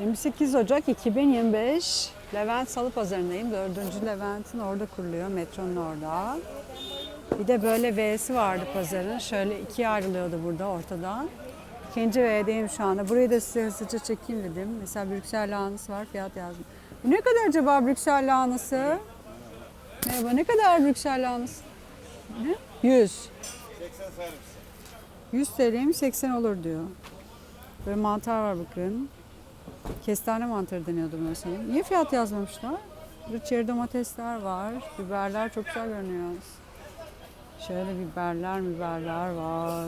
28 Ocak 2025 Levent Salı Pazarı'ndayım. Dördüncü Levent'in orada kuruluyor, metronun orada. Bir de böyle V'si vardı pazarın. Şöyle ikiye ayrılıyordu burada ortadan. İkinci V'deyim şu anda. Burayı da size hızlıca çekeyim dedim. Mesela Brüksel lahanası var, fiyat yazdım. Bu ne kadar acaba Brüksel lahanası? Merhaba, ne kadar Brüksel lahanası? Ne? 100. 80 servis. 100 TL'ymiş 80 olur diyor. Böyle mantar var bakın. Kestane mantarı deniyordu buna sanırım. Niye fiyat yazmamışlar? Burada domatesler var. Biberler çok güzel görünüyor. Şöyle biberler biberler var.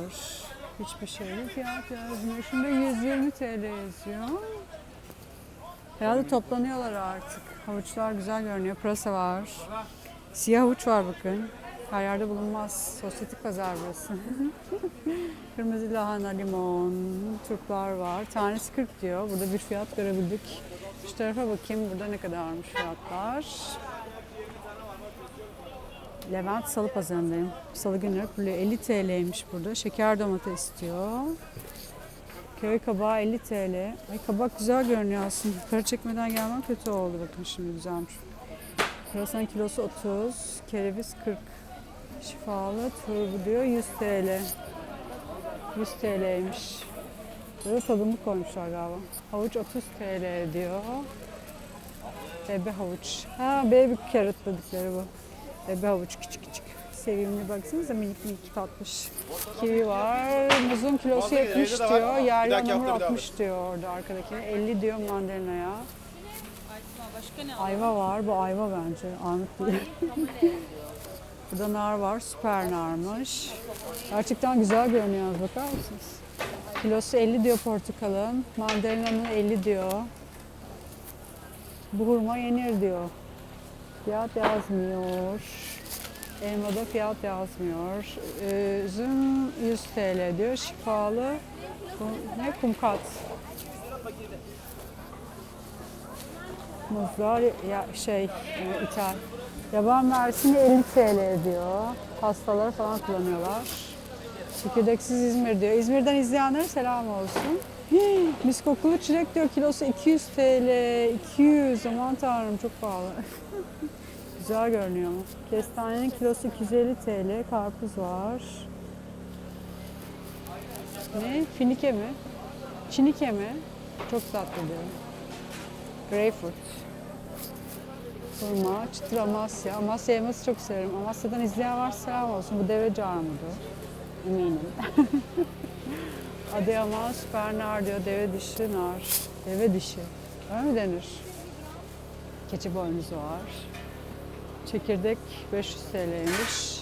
Hiçbir şeyde fiyat yazmıyor. Şunda 120 TL yazıyor. Herhalde toplanıyorlar artık. Havuçlar güzel görünüyor. Pırasa var. Siyah havuç var bakın. Her yerde bulunmaz. Sosyetik pazar burası. Kırmızı lahana, limon, turplar var. Tanesi 40 diyor. Burada bir fiyat görebildik. Şu tarafa bakayım burada ne kadarmış fiyatlar. Levent Salı Pazarı'ndayım. Salı günleri kuruluyor. 50 TL'ymiş burada. Şeker domates istiyor. Köy kabağı 50 TL. Ay kabak güzel görünüyor aslında. Yukarı çekmeden gelmem kötü oldu. Bakın şimdi güzelmiş. Pırasanın kilosu 30, kereviz 40. Şifalı turbu diyor 100 TL. 100 TL'ymiş. Burada tadımı koymuşlar galiba. Havuç 30 TL diyor. Bebe havuç. Ha baby carrot dedikleri bu. Bebe havuç küçük küçük. Sevimli baksanıza minik minik tatlış. Kivi var. Muzun kilosu Fazla 70 evde de var. diyor. Yerli hamur hafta bir daha 60 diyor orada arkadaki. 50 diyor mandalinaya. Başka ne Ayva var. Bu ayva bence. Armut değil. Burada nar var. Süper narmış. Gerçekten güzel görünüyor. Bakar mısınız? Kilosu 50 diyor portakalın. Mandalina'nın 50 diyor. Bu hurma yenir diyor. Fiyat yazmıyor. Elmada fiyat yazmıyor. Ee, Üzüm 100 TL diyor. Şifalı. Ne? Kumkat. Muzlar ya şey e, ithal. Yaban mersini 50 TL diyor. Pastalara falan kullanıyorlar. Çekirdeksiz İzmir diyor. İzmir'den izleyenlere selam olsun. Hii, mis kokulu çilek diyor kilosu 200 TL. 200 aman tanrım çok pahalı. Güzel görünüyor ama. Kestanenin kilosu 250 TL. Karpuz var. Ne? Finike mi? Çinike mi? Çok tatlı diyor. Greyfurt. Hurma, çıtır Amasya. Amasya elması çok severim. Amasya'dan izleyen varsa selam olsun. Bu deveci armudu. Eminim. Adıyaman süper nar diyor. Deve dişi nar. Deve dişi. Öyle mi denir? Keçi boynuzu var. Çekirdek 500 TL'ymiş.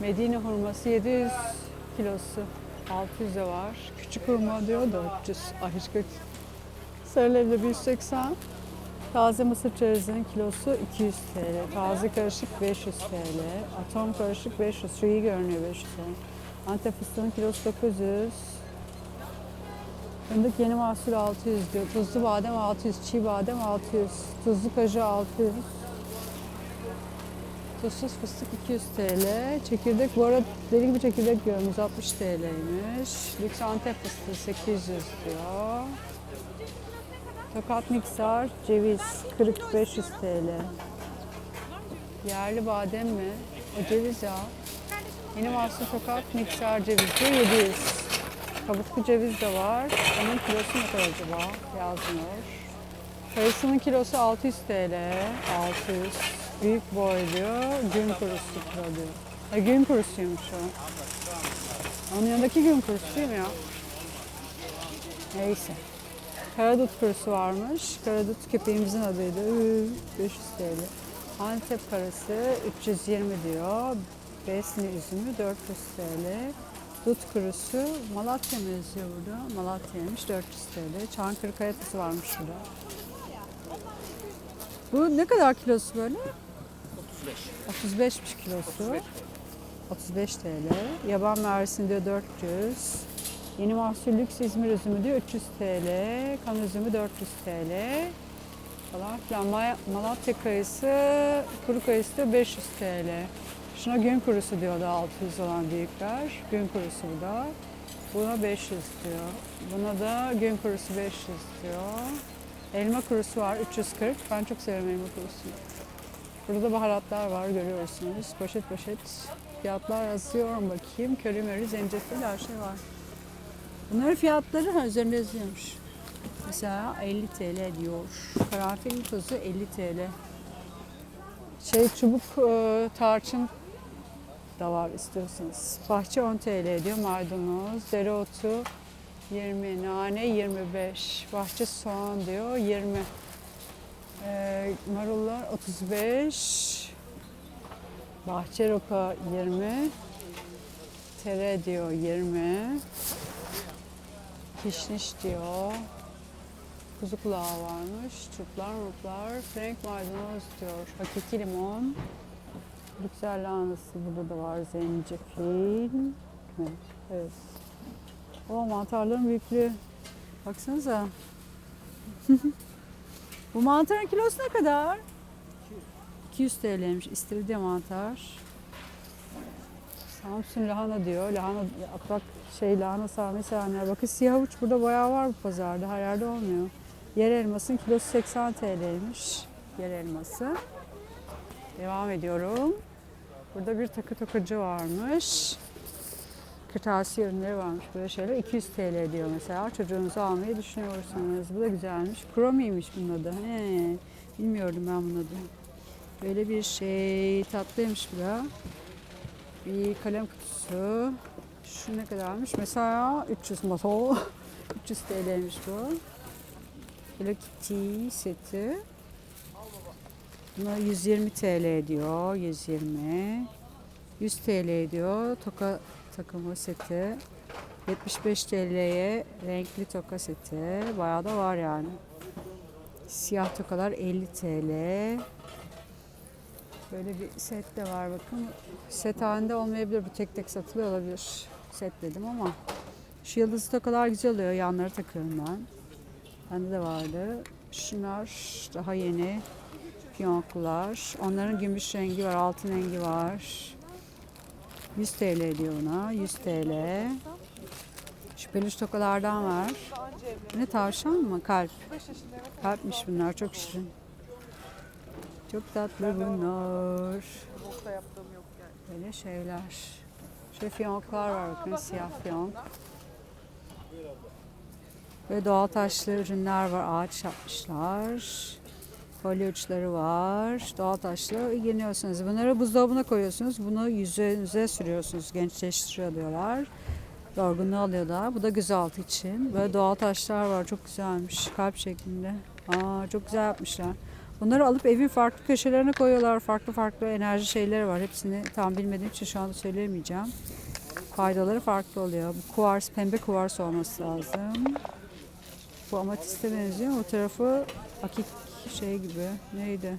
Medine hurması 700 kilosu. 600 de var. Küçük hurma diyor 400. Ay hiç. Sarı leblebi 180. Taze mısır çerezinin kilosu 200 TL. Taze karışık 500 TL. Atom karışık 500. Şu iyi görünüyor 500 TL. Antep fıstığının kilosu 900. Fındık yeni mahsul 600 diyor. Tuzlu badem 600, çiğ badem 600. Tuzlu kaju 600. Tuzsuz fıstık 200 TL. Çekirdek bu arada deli gibi çekirdek diyorum 160 TL'ymiş. Lüks Antep fıstığı 800 diyor. Tokat mikser, ceviz 40 500 TL. Yerli badem mi? O ceviz ya. Yeni mahsul tokat mikser ceviz diyor 700. Kabuklu ceviz de var. Onun kilosu ne kadar acaba? Yazmıyor. Kayısının kilosu 600 TL. 600. Büyük boy diyor. Gün kurusu kilo diyor. Ha, gün kurusuymuş o. Onun yanındaki gün kurusu değil mi ya? Neyse. Karadut kurusu varmış. Karadut köpeğimizin adıydı. Üü, 500 TL. Antep karası 320 diyor. Besni üzümü 400 TL. Dut kurusu Malatya mı yazıyor burada? Malatya'ymış 400 TL. Çankırı kayatası varmış burada. Bu ne kadar kilosu böyle? 35. 35'miş kilosu. 35 TL. Yaban mersini diyor 400. Yeni mahsul lüks İzmir üzümü diyor 300 TL. Kan üzümü 400 TL. Falan filan. Ma- Malatya kayısı, kuru kayısı diyor 500 TL. Şuna gün kurusu diyordu 600 olan büyükler. Gün kurusu bu da. Buna 500 diyor. Buna da gün kurusu 500 diyor. Elma kurusu var 340. Ben çok severim elma kurusunu. Burada da baharatlar var görüyorsunuz. Poşet poşet fiyatlar yazıyorum bakayım. Köri möri, zencefil her şey var. Bunların fiyatları ha, üzerinde yazıyormuş. Mesela 50 TL diyor. Karanfil tozu 50 TL. Şey çubuk e, tarçın da var istiyorsanız. Bahçe 10 TL diyor maydanoz, dereotu 20, nane 25, bahçe soğan diyor 20. Ee, marullar 35, bahçe roka 20, tere diyor 20, kişniş diyor, kuzu kulağı varmış, çuplar mutlar, frank maydanoz diyor, hakiki limon, Brüksel lahanası burada da var. Zencefil. Evet. evet. O mantarların büyüklüğü. Baksanıza. Bu mantarın kilosu ne kadar? 200 TL'ymiş. İstiridye mantar. Samsun lahana diyor. Lahana bak şey lahana sarmayı sevenler. Bakın siyah uç burada bayağı var bu pazarda. Her yerde olmuyor. Yer elmasının kilosu 80 TL'ymiş. Yer elması. Devam ediyorum. Burada bir takı tokacı varmış. Kırtasiye ürünleri varmış böyle şeyler. 200 TL diyor mesela. Çocuğunuzu almayı düşünüyorsanız. Bu da güzelmiş. Kromi'ymiş bunun adı. He, bilmiyordum ben bunun adını. Böyle bir şey. Tatlıymış bu da. Bir kalem kutusu. Şu ne kadarmış? Mesela 300 moto. 300 TL'ymiş bu. Hello Kitty seti. Buna 120 TL diyor. 120. 100 TL diyor. Toka takımı seti. 75 TL'ye renkli toka seti. Bayağı da var yani. Siyah tokalar 50 TL. Böyle bir set de var bakın. Set halinde olmayabilir. Bu tek tek satılıyor olabilir. Set dedim ama. Şu yıldızlı tokalar güzel oluyor. Yanları takıyorum ben. Bende de vardı. Şunlar daha yeni fiyonklar. Onların gümüş rengi var, altın rengi var. 100 TL diyor ona. 100 TL. Şu peluş tokalardan var. Ne tavşan mı? Kalp. Kalpmiş bunlar. Çok şirin. Çok tatlı bunlar. Böyle şeyler. Şöyle fiyonklar var bakın. Siyah fiyonk. Ve doğal taşlı ürünler var. Ağaç yapmışlar. Kolye uçları var. Doğal taşla ilgileniyorsunuz. Bunları buzdolabına koyuyorsunuz. Bunu yüzünüze sürüyorsunuz. Gençleştiriyor diyorlar. Yorgunluğu alıyorlar. Bu da gözaltı için. Böyle doğal taşlar var. Çok güzelmiş. Kalp şeklinde. Aa, çok güzel yapmışlar. Bunları alıp evin farklı köşelerine koyuyorlar. Farklı farklı enerji şeyleri var. Hepsini tam bilmediğim için şu anda söyleyemeyeceğim. Faydaları farklı oluyor. Bu kuvars, pembe kuvars olması lazım. Bu amatiste benziyor. O tarafı akik şey gibi. Neydi?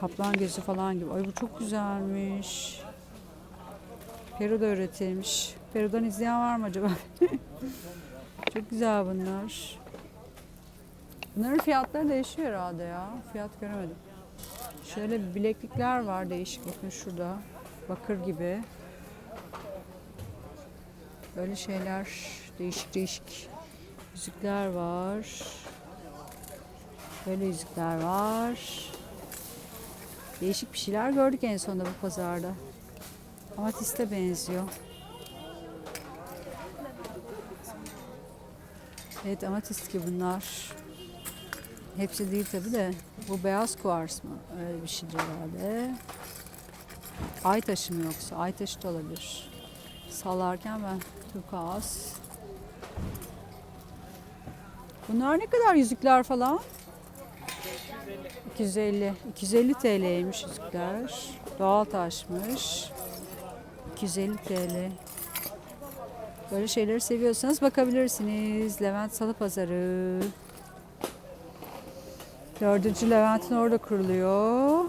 Kaplan gözü falan gibi. Ay bu çok güzelmiş. Peru'da üretilmiş. Peru'dan izleyen var mı acaba? çok güzel bunlar. Bunların fiyatları değişiyor herhalde ya. Fiyat göremedim. Şöyle bileklikler var değişik. Bakın şurada. Bakır gibi. Böyle şeyler değişik değişik yüzükler var. Böyle yüzükler var. Değişik bir şeyler gördük en sonunda bu pazarda. Amatiste benziyor. Evet amatist ki bunlar. Hepsi değil tabi de. Bu beyaz kuvars mı? Öyle bir şeydir herhalde. Ay taşı mı yoksa? Ay taşı da olabilir. Sallarken ben turkuaz. Bunlar ne kadar yüzükler falan? 250. 250 TL'ymiş yüzükler. Doğal taşmış. 250 TL. Böyle şeyleri seviyorsanız bakabilirsiniz. Levent Salı Pazarı. Dördüncü Levent'in orada kuruluyor.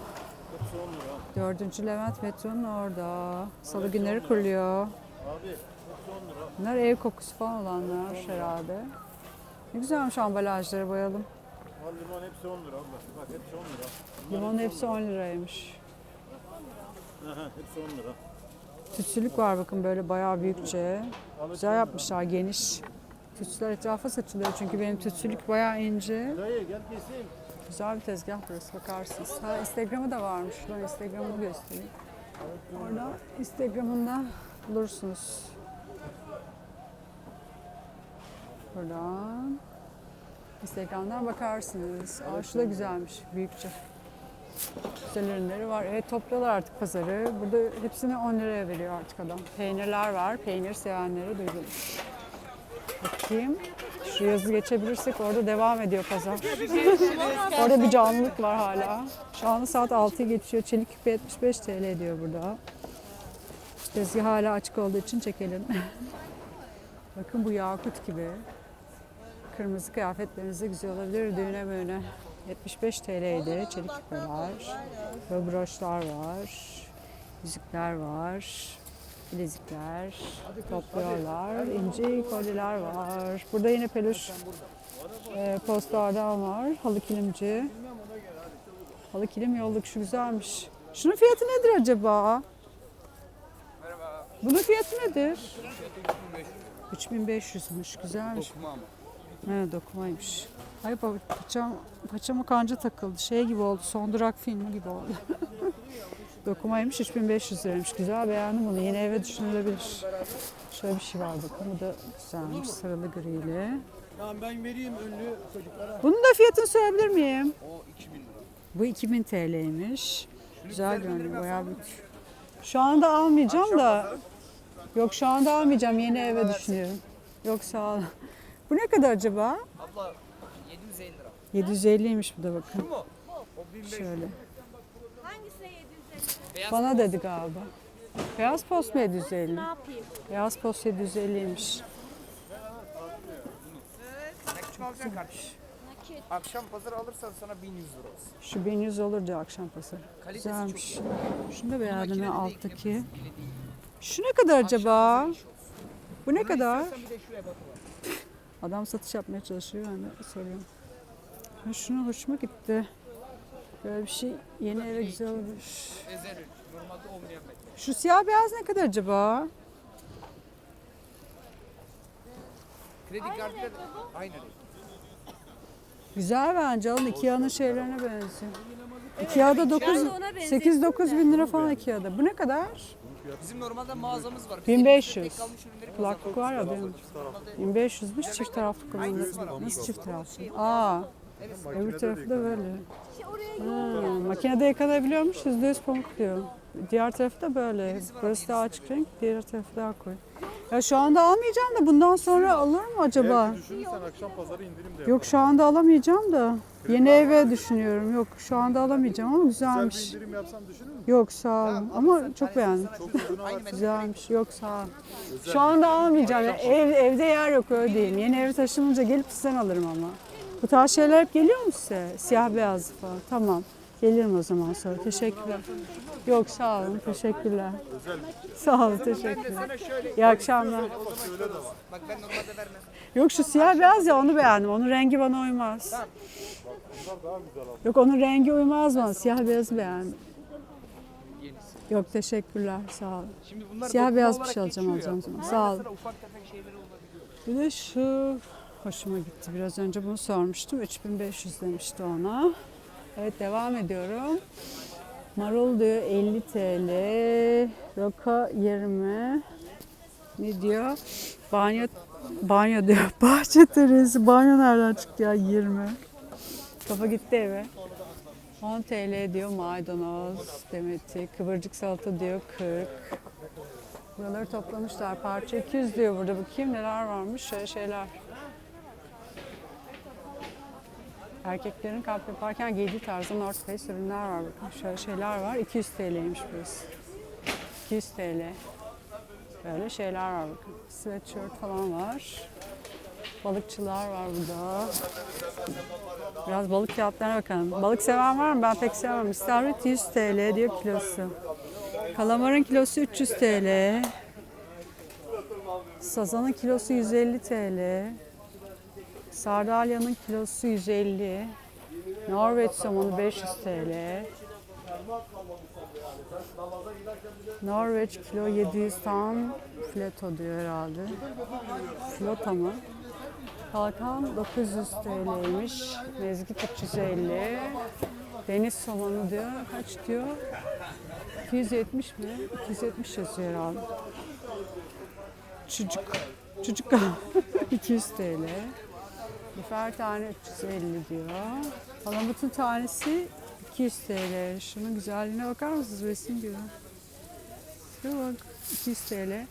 Dördüncü Levent metronun orada. Salı günleri kuruluyor. Bunlar ev kokusu falan olanlar herhalde. Ne güzelmiş ambalajları boyalım. Al limon hepsi 10 lira abla. Bak hepsi 10 lira. Limon hepsi 10 liraymış. Aha, hepsi 10 lira. Tütsülük var bakın böyle bayağı büyükçe. Güzel yapmışlar geniş. Tütsüler etrafa saçılıyor çünkü benim tütsülük bayağı ince. Dayı gel keseyim. Güzel bir tezgah burası bakarsınız. Ha Instagram'ı da varmış. Ben Instagram'ını göstereyim. Orada Instagram'ında bulursunuz. Buradan Instagram'dan bakarsınız. Aa şu da güzelmiş. Büyükçe. Güzel ürünleri var. Evet topluyorlar artık pazarı. Burada hepsini 10 liraya veriyor artık adam. Peynirler var. Peynir sevenleri duyulur. Bakayım. Şu yazı geçebilirsek orada devam ediyor pazar. orada bir canlılık var hala. Şu anda saat 6'yı geçiyor. Çelik küpe 75 TL ediyor burada. Tezgah hala açık olduğu için çekelim. Bakın bu yakut gibi. Kırmızı kıyafetlerinize güzel olabilir. Düğüne müğüne. 75 TL'ydi. Çelik küpeler. Ve broşlar var. Yüzükler var. Bilezikler. Topluyorlar. İnci kolyeler var. Burada yine peluş e, postlardan var. Halı kilimci. Halı kilim yolluk. Şu güzelmiş. Şunun fiyatı nedir acaba? Bunun fiyatı nedir? 3500'müş. Güzelmiş. Evet dokumaymış. Ay pa- paçam, paçama kanca takıldı. Şey gibi oldu. Son durak filmi gibi oldu. Dokumaymış 3500 liraymış. Güzel beğendim bunu. Yeni eve düşünülebilir. Şöyle bir şey var bakın. Bu da güzelmiş. Sarılı griyle. Tamam ben vereyim önlü çocuklara. Bunun da fiyatını söyleyebilir miyim? O 2000 lira. Bu 2000 TL'ymiş. Güzel görünüyor. Bayağı büyük. Şu anda almayacağım da. Yok şu anda almayacağım. Yeni eve düşünüyorum. Yok sağ ol. Bu ne kadar acaba? Abla 750 lira. 750'ymiş bu da bakın. mu? O 1500. Şöyle. Hangisine 750? Beyaz Bana dedi galiba. Beyaz post mu 750? Ne yapayım? Beyaz post 750'ymiş. Nakit. Akşam pazar alırsan sana 1100 lira olsun. Şu 1100 olur diyor akşam pazarı. Kalitesi Güzelmiş. çok iyi. Şunu da beğendim ya alttaki. Şu ne kadar acaba? Pazarı. Bu ne kadar? Adam satış yapmaya çalışıyor. Ben de soruyorum. Ha, şuna hoşuma gitti. Böyle bir şey yeni eve güzel metre. Şu siyah beyaz ne kadar acaba? Kredi kartıyla aynı renk. Güzel bence alın. Ikea'nın şeylerine benziyor. Ikea'da 9, Ben de ona benzettim 8-9 bin lira falan Ikea'da. Bu ne kadar? Bizim normalde mağazamız var. Biz 1500. elimizde tek kalmış ürünleri Kulaklık var ya benim. 1500'müş çift taraflı kullanılır. Nasıl çift taraflı? Aa, öbür tarafı da böyle. Ha, makinede yıkanabiliyormuş %100 pamuk diyor. Diğer tarafı da böyle. Burası daha açık renk, diğer tarafı daha koyu. Ya şu anda almayacağım da bundan sonra alır mı acaba? Düşünürsen akşam pazarı indirim de Yok şu anda alamayacağım da. Yeni eve düşünüyorum. Yok şu anda alamayacağım ama Güzel bir güzelmiş. indirim yapsam düşünür müsün? Yok sağ olun ama çok beğendim. Çok var. Güzelmiş. Yok sağ ol. Şu anda almayacağım. Ya Ev, evde yer yok öyle diyeyim. Yeni eve taşınınca gelip sizden alırım ama. Bu tarz şeyler hep geliyor mu size? Siyah beyaz falan. Tamam. Gelirim o zaman sonra. Teşekkürler. Yok sağ olun. Teşekkürler. Sağ olun. Teşekkürler. İyi akşamlar. Yok şu siyah beyaz ya onu beğendim. Onun rengi bana uymaz. Yok onun rengi uymaz bana. Siyah beyazı beğendim. Yok teşekkürler. Sağ olun. Siyah beyaz bir şey alacağım alacağım. Sağ olun. Bir de şu hoşuma gitti. Biraz önce bunu sormuştum. 3500 demişti ona. Evet devam ediyorum. Marul diyor 50 TL. Roka 20. Ne diyor? Banyo banyo diyor. Bahçe teresi. Banyo nereden çıktı ya 20. Kafa gitti eve. 10 TL diyor maydanoz demeti. Kıvırcık salata diyor 40. Buraları toplamışlar. Parça 200 diyor burada. Bakayım neler varmış. Şöyle şeyler. Erkeklerin kamp yaparken giydiği tarzda North Face ürünler var. Bakın şöyle şeyler var. 200 TL'ymiş burası. 200 TL. Böyle şeyler var bakın. Sweatshirt falan var. Balıkçılar var burada. Biraz balık fiyatlarına bakalım. Balık seven var mı? Ben pek sevmem. İstavrit 100 TL diyor kilosu. Kalamarın kilosu 300 TL. Sazanın kilosu 150 TL. Sardalya'nın kilosu 150. Norveç somonu 500 TL. Norveç kilo 700 tam fleto diyor herhalde. Flota mı? Kalkan 900 TL'ymiş. Mezgit 350. Deniz somonu diyor. Kaç diyor? 270 mi? 270 yazıyor herhalde. Çocuk. Çocuk 200 TL. Biber tane 350 diyor. Palamutun tanesi 200 TL. Şunun güzelliğine bakar mısınız? Resim gibi. Şuna bak 200 TL.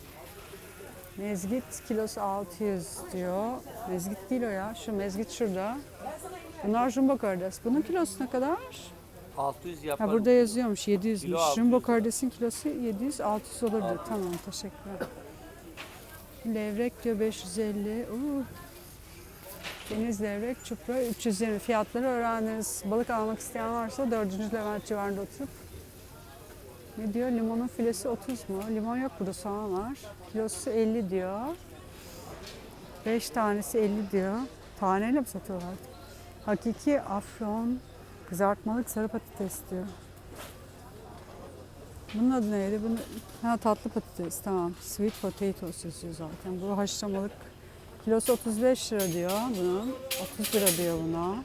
Mezgit kilosu 600 diyor. Mezgit değil o ya. Şu mezgit şurada. Bunlar jumbo karides. Bunun kilosu ne kadar? 600 yapar. Ha burada yazıyormuş 700'müş. Kilo 600. Jumbo karidesin kilosu 700 600 olur diyor. Tamam teşekkürler. Levrek diyor 550. Uu. Deniz levrek, çupra 320 fiyatları öğrendiniz. Balık almak isteyen varsa 4. Levent civarında oturup. Ne diyor? Limonun filesi 30 mu? Limon yok burada soğan var. Kilosu 50 diyor. 5 tanesi 50 diyor. Taneyle mi satıyorlar? Hakiki afyon kızartmalık sarı patates diyor. Bunun adı neydi? Bunu, ha tatlı patates tamam. Sweet potatoes yazıyor zaten. Bu haşlamalık. Kilosu 35 lira diyor bunun. 30 lira diyor buna.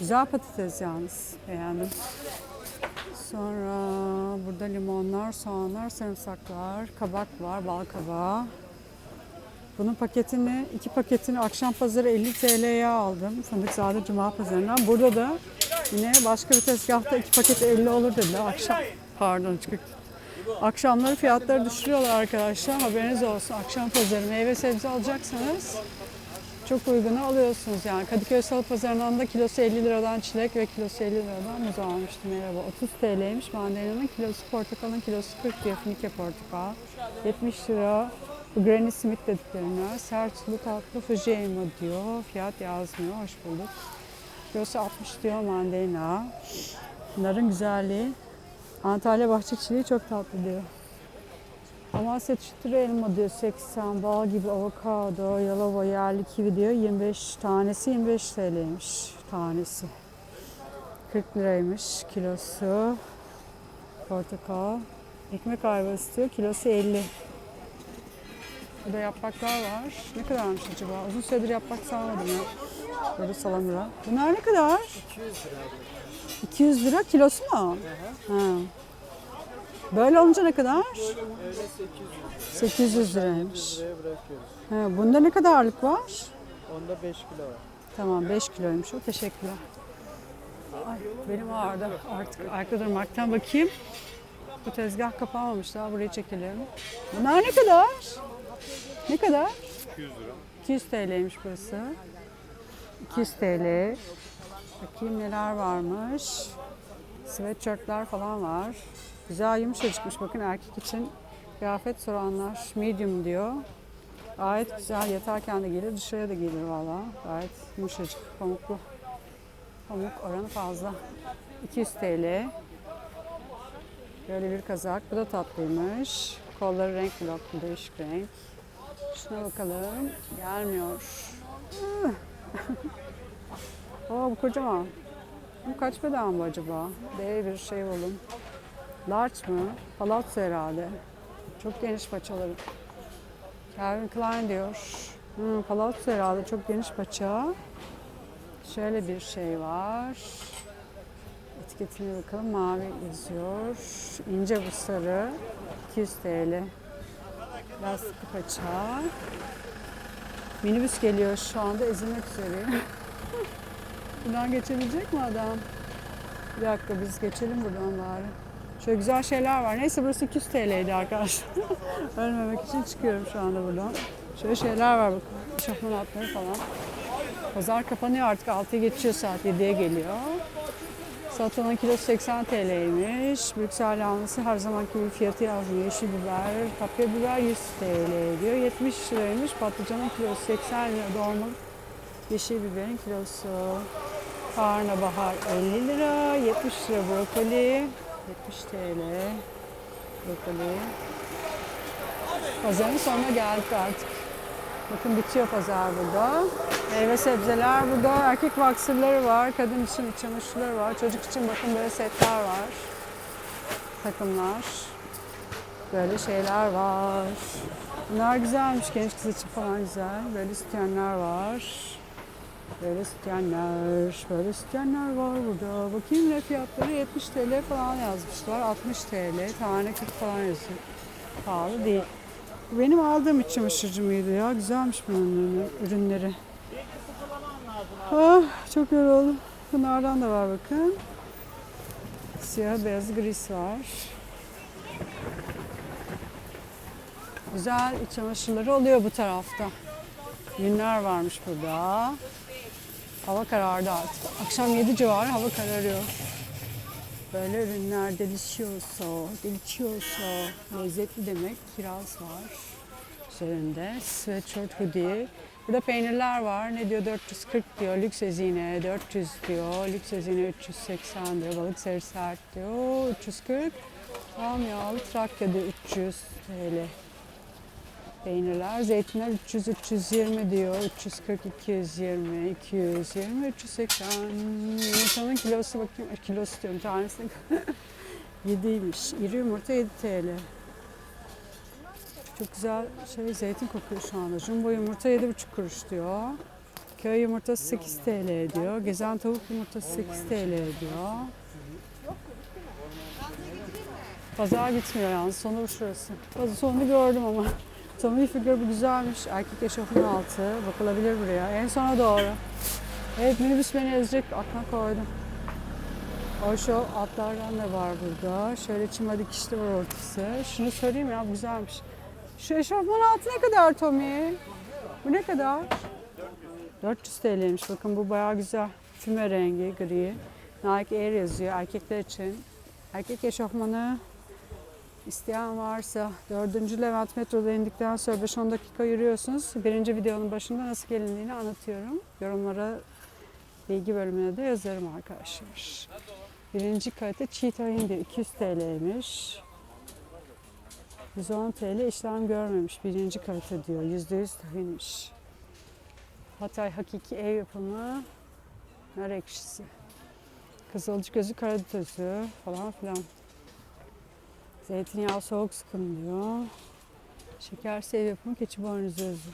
Güzel patates yalnız. Beğendim. Sonra burada limonlar, soğanlar, sarımsaklar, kabak var, bal kabağı. Bunun paketini, iki paketini akşam pazarı 50 TL'ye aldım. Fındıkzade Cuma pazarından. Burada da yine başka bir tezgahta iki paket 50 olur dediler. Akşam, pardon çıkık. Akşamları fiyatları düşürüyorlar arkadaşlar. Haberiniz olsun. Akşam pazarı meyve sebze alacaksanız çok uygunu alıyorsunuz yani. Kadıköy Salı Pazarı'ndan da kilosu 50 liradan çilek ve kilosu 50 liradan muz almıştım merhaba. 30 TL'ymiş mandalina'nın kilosu, portakalın kilosu 40 diyor Finike portakal. 70 lira bu Granny Smith dediklerine. Sert sulu tatlı elma diyor. Fiyat yazmıyor. Hoş bulduk. Kilosu 60 diyor mandalina. Bunların güzelliği. Antalya bahçe çileği çok tatlı diyor. Amasya çıtırı elma diyor 80, bal gibi avokado, yalova yerli kivi diyor 25 tanesi 25 TL'ymiş tanesi. 40 liraymış kilosu. Portakal. Ekmek ayvası diyor kilosu 50. Burada yapraklar var. Ne kadarmış acaba? Uzun süredir yaprak salmadım ya. Böyle salamura. Bunlar ne kadar? 200 lira. 200 lira kilosu mu? Ha. Böyle olunca ne kadar? 800 liraymış. Ha, bunda ne kadarlık var? Onda 5 kilo var. Tamam 5 kiloymuş o. Teşekkürler. Ay, benim ağrıdı artık ayakta durmaktan bakayım. Bu tezgah kapanmamış daha burayı çekelim. Bunlar ne kadar? Ne kadar? 200 lira. 200 TL'ymiş burası. 200 TL. Bakayım neler varmış. Sweatshirtler falan var. Güzel yumuşacıkmış bakın erkek için kıyafet soranlar medium diyor. Gayet güzel yatarken de gelir dışarıya da gelir valla. Gayet yumuşacık pamuklu. Pamuk oranı fazla. 200 TL. Böyle bir kazak. Bu da tatlıymış. Kolları renk bloklu değişik renk. Şuna bakalım. Gelmiyor. Oo bu kocaman. Bu kaç beden bu acaba? D bir şey oğlum. Large mı? Palazzo herhalde. Çok geniş paçaları. Calvin Klein diyor. Hmm, Palazzo herhalde çok geniş paça. Şöyle bir şey var. Etiketine bakalım. Mavi yazıyor. İnce bu sarı. 200 TL. Lastikli paça. Minibüs geliyor şu anda ezilmek üzere. Buradan geçebilecek mi adam? Bir dakika biz geçelim buradan bari. Şöyle güzel şeyler var. Neyse burası 200 TL'ydi arkadaşlar. Ölmemek için çıkıyorum şu anda buradan. Şöyle şeyler var bakın. Eşofman altları falan. Pazar kapanıyor artık 6'ya geçiyor saat 7'ye geliyor. Salatanın kilosu 80 TL'ymiş. Brüksel lahanası her zamanki gibi fiyatı yazmıyor. Yeşil biber, kapya biber 100 TL diyor. 70 liraymış. Patlıcanın kilosu 80 lira. Dolmalık yeşil biberin kilosu. Karnabahar 50 lira. 70 lira brokoli. 70 TL. Brokoli. Pazarın sonuna geldik artık. Bakın bitiyor pazar burada. Meyve sebzeler burada. Erkek vaksırları var. Kadın için iç çamaşırları var. Çocuk için bakın böyle setler var. takımlar. Böyle şeyler var. Bunlar güzelmiş. Genç kız için falan güzel. Böyle sütyenler var. Böyle sütyenler. Böyle sütyenler var burada. Bakayım ne fiyatları 70 TL falan yazmışlar. 60 TL. Tane 40 falan yazıyor. Pahalı değil. Benim aldığım iç çamaşırcı mıydı ya? Güzelmiş bunun ürünleri. Ah, çok yoruldum. Bunlardan da var bakın. Siyah, beyaz, gris var. Güzel iç çamaşırları oluyor bu tarafta. Yünler varmış burada. Hava karardı artık. Akşam 7 civarı hava kararıyor. Böyle ürünler delicioso, delicioso. Lezzetli demek. Kiraz var üzerinde. Sweatshirt hoodie. Burada peynirler var. Ne diyor? 440 diyor. Lüks ezine 400 diyor. Lüks ezine 380 diyor. Balık sarı sert diyor. 340. Tam yağlı Trakya diyor 300 TL. Peynirler, zeytinler 300 320 diyor. 340 220 220 380. Yumurtanın kilosu bakayım. Kilosu diyorum tanesi. 7'ymiş. İri yumurta 7 TL. Çok güzel şey zeytin kokuyor şu anda. Jumbo yumurta 7,5 kuruş diyor. Köy yumurtası 8 TL diyor. Gezen tavuk yumurtası 8 TL diyor. Pazar bitmiyor yalnız. Sonu şurası. Sonunu gördüm ama. Tommy figür bu güzelmiş. Erkek eşofman altı. Bakılabilir buraya. En sona doğru. Evet minibüs beni ezecek. Aklına koydum. O şu atlardan da var burada. Şöyle çima dikişli var ortası. Şunu söyleyeyim ya güzelmiş. Şu eşofman altı ne kadar Tommy? Bu ne kadar? 400 TL'ymiş. Bakın bu bayağı güzel. Füme rengi, gri. Nike Air yazıyor erkekler için. Erkek eşofmanı isteyen varsa 4. Levent metroda indikten sonra 5-10 dakika yürüyorsunuz. Birinci videonun başında nasıl gelindiğini anlatıyorum. Yorumlara bilgi bölümüne de yazarım arkadaşlar. Birinci kalite çiğ tahin diyor. 200 TL'ymiş. 110 TL işlem görmemiş. Birinci kalite diyor. %100 tahinmiş. Hatay hakiki ev yapımı nar ekşisi. Kızılcık gözü karadut falan filan. Zeytinyağı soğuk sıkım diyor. Şekersi ev yapımı keçi boynuzu özü.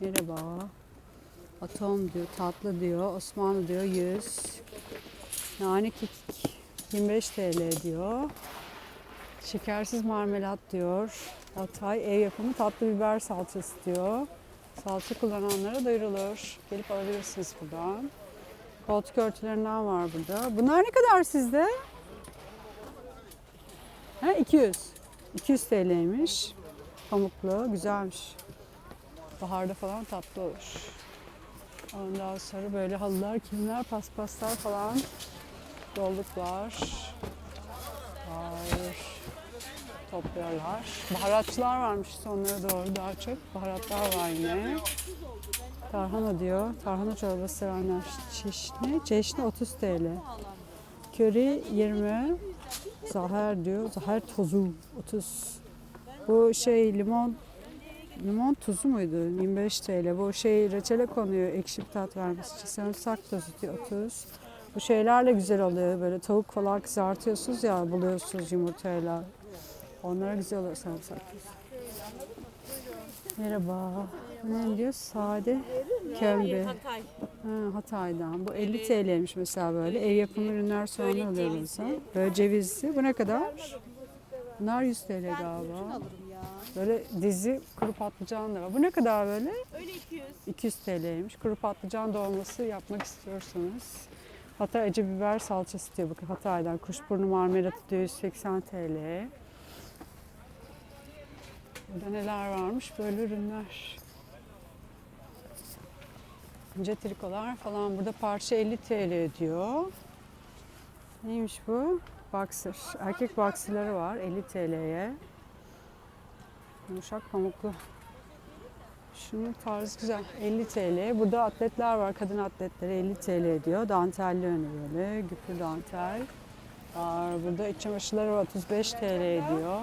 Merhaba. Atom diyor, tatlı diyor, Osmanlı diyor 100. Nane kekik 25 TL diyor. Şekersiz marmelat diyor. Hatay ev yapımı tatlı biber salçası diyor. Salça kullananlara duyurulur. Gelip alabilirsiniz buradan. Koltuk örtülerinden var burada. Bunlar ne kadar sizde? Ha 200. 200 TL'ymiş. Pamuklu, güzelmiş. Baharda falan tatlı olur. Ondan sonra böyle halılar, kilimler, paspaslar falan. Yolluklar. Var. Topluyorlar. Baharatçılar varmış sonlara doğru daha çok. Baharatlar var yine. Tarhana diyor. Tarhana çorbası sevenler. Çeşni. Çeşni 30 TL. Köri 20. Zaher diyor. Zaher tozu 30. Bu şey limon limon tuzu muydu? 25 TL. Bu şey reçele konuyor ekşi bir tat vermesi için. Sarımsak tozu diyor 30. Bu şeylerle güzel oluyor. Böyle tavuk falan kızartıyorsunuz ya buluyorsunuz yumurtayla. Onlara güzel oluyor sarımsak tozu. Merhaba. Ne diyor? Sade kömbe. Hatay. Ha, Hatay'dan. Bu 50 TL'ymiş mesela böyle. Ev yapımı ürünler sonra mesela. Böyle cevizli. Bu ne kadar? Bunlar 100 TL galiba. Böyle dizi kuru patlıcan da var. Bu ne kadar böyle? Öyle 200. 200 TL'ymiş. Kuru patlıcan dolması yapmak istiyorsanız. Hatay acı biber salçası diyor. Bakın Hatay'dan. Kuşburnu marmelatı diyor 180 TL. Burada neler varmış? Böyle ürünler. İnce trikolar falan. Burada parça 50 TL diyor. Neymiş bu? Boxer. Erkek boxerları var 50 TL'ye. Yumuşak pamuklu. Şunun tarzı güzel. 50 TL. Burada atletler var. Kadın atletleri 50 TL diyor. Dantelli önü böyle. Güplü dantel. Var. Burada iç çamaşırları var. 35 TL diyor.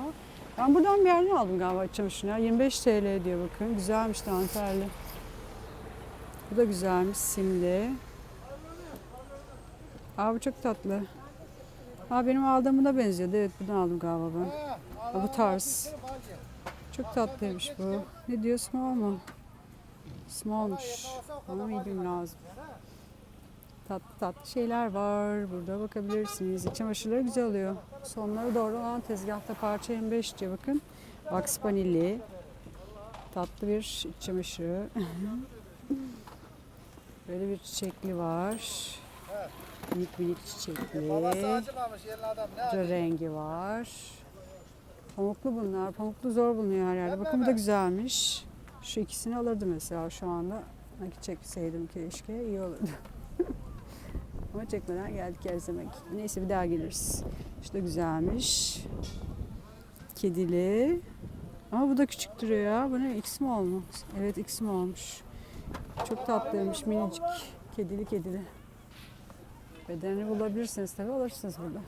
Ben buradan bir yerden aldım galiba iç çamaşırını. ya. 25 TL diyor bakın. Güzelmiş dantelli. Bu da güzelmiş simli. Aa bu çok tatlı. Ha benim aldığımı da benziyordu. Evet buradan aldım galiba ben. Ha, bu tarz. Çok tatlıymış bu. Ne diyor small mu? Smallmış. Ama medium lazım. Tatlı tatlı şeyler var. Burada bakabilirsiniz. İç çamaşırları güzel oluyor. Sonlara doğru olan tezgahta parça 25 diye bakın. Wax vanilli. Tatlı bir iç çamaşırı. Böyle bir çiçekli var. Minik minik çiçekli. Burada rengi var. Pamuklu bunlar. Pamuklu zor bulunuyor her yerde. Bakın bu da güzelmiş. Şu ikisini alırdım mesela şu anda. Nakit çekseydim keşke iyi olurdu. Ama çekmeden geldik her zaman. Neyse bir daha geliriz. Şu da güzelmiş. Kedili. Ama bu da küçük duruyor ya. Bu ne? X mi olmuş? Evet X mi olmuş? Çok tatlıymış minicik. Kedili kedili. Bedenini bulabilirsiniz tabii alırsınız burada.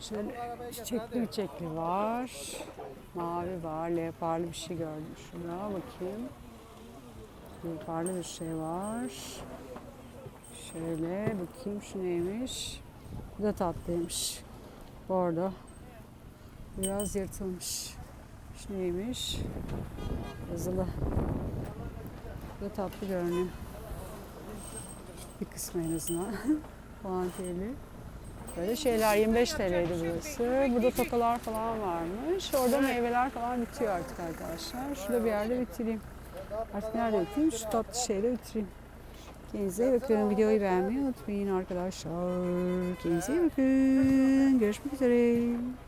Şöyle çiçekli çiçekli var. Mavi var. Leoparlı bir şey gördüm şurada. Bakayım. Leoparlı bir şey var. Şöyle bakayım şu neymiş. Bu da tatlıymış. Bordo. Biraz yırtılmış. Şu neymiş? Yazılı. Bu da tatlı görünüyor. Bir kısmı en azından. Puantiyeli. Böyle şeyler 25 TL'ydi burası. Burada tokalar falan varmış. Orada meyveler falan bitiyor artık arkadaşlar. Şurada bir yerde bitireyim. Artık nerede bitireyim? Şu tatlı şeyle bitireyim. Kendinize bakın. Videoyu beğenmeyi unutmayın arkadaşlar. Kendinize bakın. Görüşmek üzere.